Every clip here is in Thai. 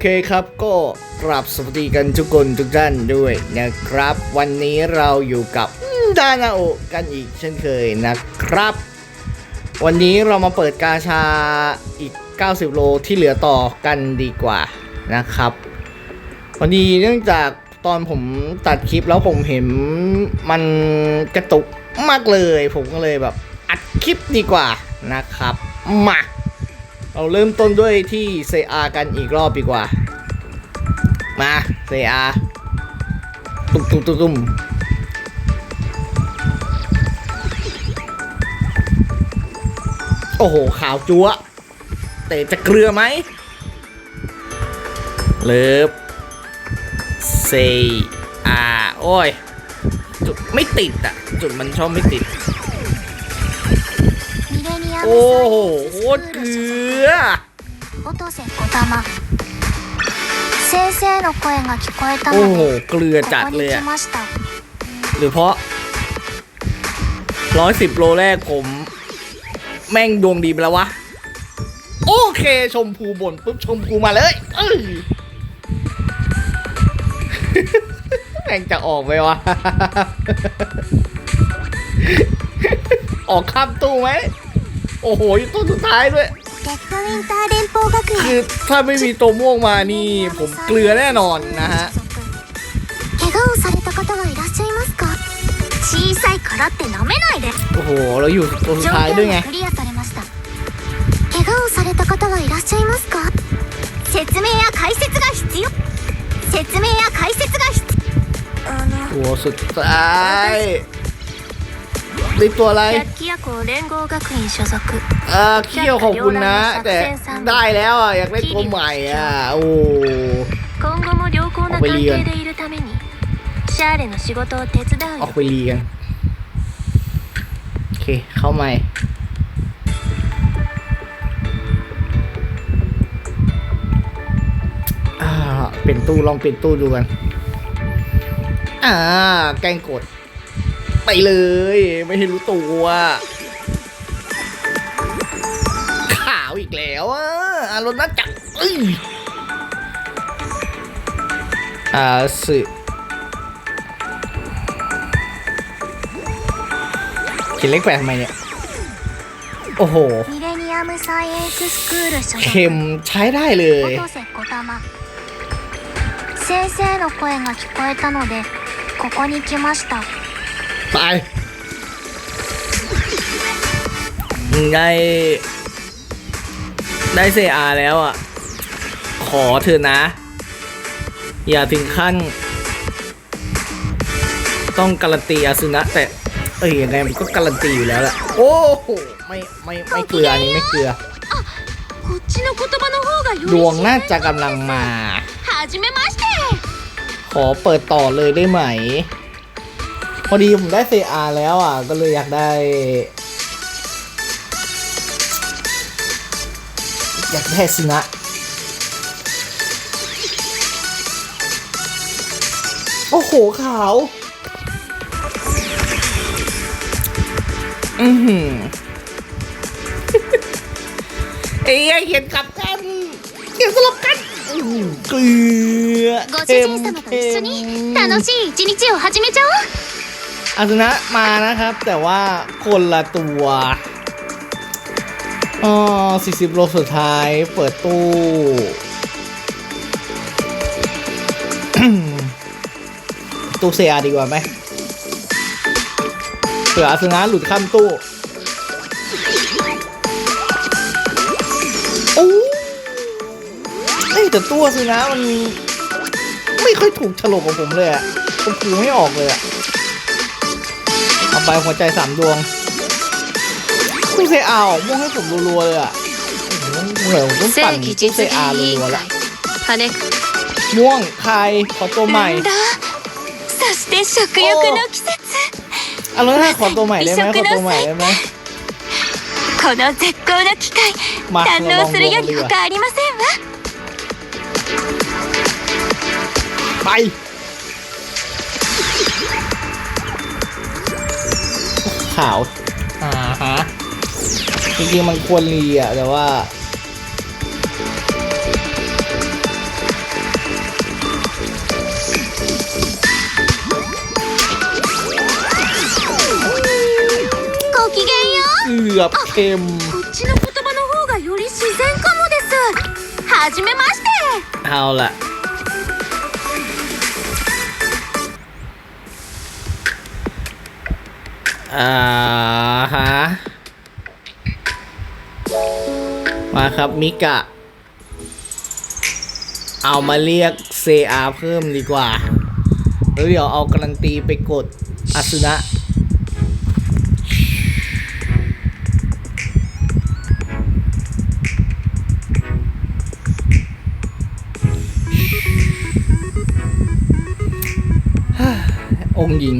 เคครับก็กราบสวัสดีกันทุกคนทุกท่านด้วยนะครับ วันนี้เราอยู่กับดานาโอกันอีกเช่นเคยนะครับ วันนี้เรามาเปิดกาชาอีก 90 โลที่เหลือต่อกันดีกว่านะครับวันนี้เนื่องจากตอนผมตัดคลิปแล้วผมเห็นมันกระตุกมากเลย ผมก็เลยแบบอัดคลิปดีกว่านะครับมา เราเริ่มต้นด้วยที่เซอากันอีกรอบดีกว่า มาเซอาตุ้มตุ้มตุ้มตุ้มโอ้โห ขาวจั๊วเตะจะเกลือไหมเลิฟเซอาโอ้ย จุดไม่ติดอะจุดมันชอบไม่ติด โอ้โหโคตรเกลือโอ้โหเกลือจัดเลยอะหรือเพราะร้อยสิบโลแรกผม แม่งดวงดีไปแล้ววะ โอเค ชมพูบนปุ๊บชมพูมาเลยเอ้แม่งจะออกไหมวะ ออกข้ามตู้ไหม โอ้โหต้นสุดท้ายด้วย คือถ้าไม่มีตัวม่วงมานี่ผมเกลือแน่นอนนะฮะโอ้โห เราอยู่ตัวสุดท้ายด้วยไงโอ้โหสุดท้าย ลิฟตัวอะไรเออเคียวของคุณนะ แต่ได้แล้วอะอยากได้ตัวใหม่อะโอ้ออกไปเรียนออกไปเรียนโอเคเข้าใหม่เป็นตู้ลองเป็นตู้ดูกัน อ่า แกงกด ไปเลย ไม่ให้รู้ตัว ขาวอีกแล้วอ่ะอารมณ์น่าจักเอ้ยอ่าสึเขียนเลขแปดทำไมเนี่ย โอ้โห ミレニアムサイエンススクール所 เค็ม 属 ใช้ได้เลย 音瀬小玉先生の声が聞こえたのでここに来ました ตายได้ ได้เซอาแล้วอะ ขอเธอนะ อย่าถึงขั้น ต้องการันตีอาซุนะแต่ เอ้ยยังไงมันก็การันตีอยู่แล้วแหละโอ้โหไม่ไม่ไม่เกลืออันนี้ไม่เกลือดวงน่าจะกำลังมา ขอเปิดต่อเลยได้ไหม พอดีผมได้ CR แล้วอ่ะ ก็เลยอยากได้ อยากได้สินะ โอ้โห ขาว อือหือ เอ้ยเขียนกลับกันเขียนสลับกันอื้อหือเกลือ ご主 เค็ม 人様と一緒に เค็ม 楽しい一日を始めちゃおう อาสุนะมานะครับ แต่ว่าคนละตัวอ๋อ40 โลสุดท้ายเปิดตู้ตู้เซียดีกว่าไหมเผื่ออาสุนะหลุดข้ามตู้โอ้เอ้ยแต่ตู้อาสุนะมัน ไม่ค่อยถูกฉลกกับผมเลยอะผมผูไม่ออกเลยอะ เอาไปหัวใจสามดวงตู้เซอาออกม่วงให้ผมรัวๆเลยอ่ะโอ้โหเหมือนผมต้องปั่น 正規 ตู้เซ 実 อา 現委 รั 員 วๆละ 会羽根 ม่วงใครขอตัวใหม่ だそして食欲の季節 เอาแล้วถ้าขอตัวใหม่ได้ไหมขอตัวใหม่ได้ไหม この絶好の機会まあ堪能するより他ありませんわ ไป ขาว อ่าฮะจริงๆมันควรรีอะ แต่ว่าごきげんようเกือบเค็มこっちの言葉の方がより自然かもでเอาละ อ่าฮะ มาครับมิกะ เอามาเรียกเซอาเพิ่มดีกว่า แล้วเดี๋ยวเอาการันตีไปกดอาสุนะองค์หญิง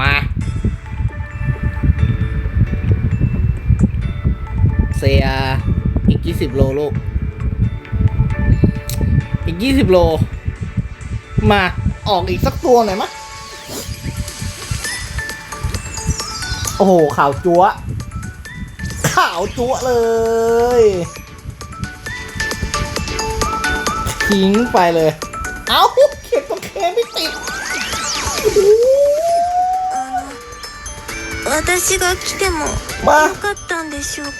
มาเซียอีก20โลลูก อีก20โล มาออกอีกสักตัวหน่อยมะ โอ้โหข่าวจัวข่าวจัวเลย ทิ้งไปเลย เอ้าเข็มตัวเคไม่ติด 私が来てもまあよかったんでしょうか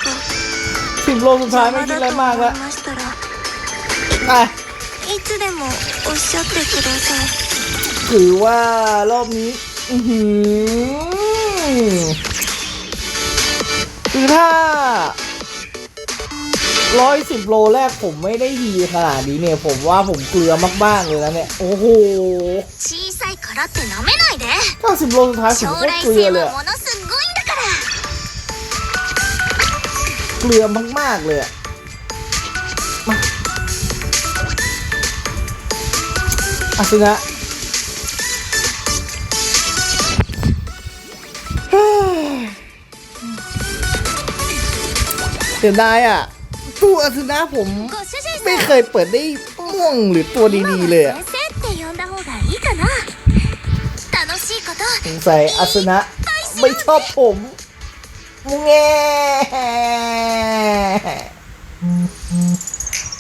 สิบโลสุดท้ายไม่คิดอะไรมากแล้ว ましたら อ่ะ いつでもおっしゃってください ถือว่ารอบนี้ อือหือคือถ้า ร้อยสิบโลแรกผมไม่ได้ฮีขนาดนี้เนี่ย ผมว่าผมเกลือมากๆเลยนะเนี่ย โอ้โหเก้าสิบโลสุดท้ายผมก็เกลือเลยเกลือมากๆเลยอะซึนะเสียดายอะ สู้อาซึนะผม ไม่เคยเปิดได้ม่วงหรือตัวดีๆเลยอะสงสัยอาสนะไม่ชอบผมมุงแง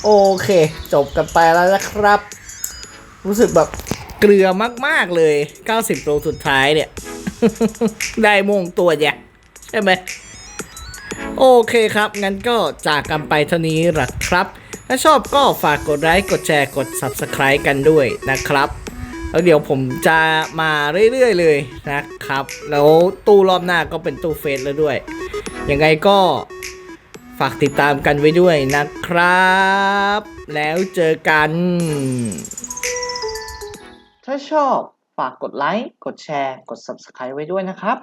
โอเค จบกันไปแล้วนะครับ รู้สึกแบบเกลือมากๆเลย 90ตัวสุดท้ายเนี่ย ได้มงตัวเนี่ยใช่ไหม โอเคครับ งั้นก็จากกันไปเท่านี้ละครับ ถ้าชอบก็ฝากกดไลค์กดแชร์กด Subscribe กันด้วยนะครับ แล้วเดี๋ยวผมจะมาเรื่อยๆเลยนะครับ แล้วตู้รอบหน้าก็เป็นตู้เฟซแล้วด้วย ยังไงก็ฝากติดตามกันไว้ด้วยนะครับ แล้วเจอกัน ถ้าชอบฝากกดไลค์ กดแชร์ กด Subscribe ไว้ด้วยนะครับ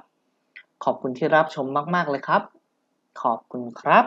ขอบคุณที่รับชมมาก ๆ เลยครับ ขอบคุณครับ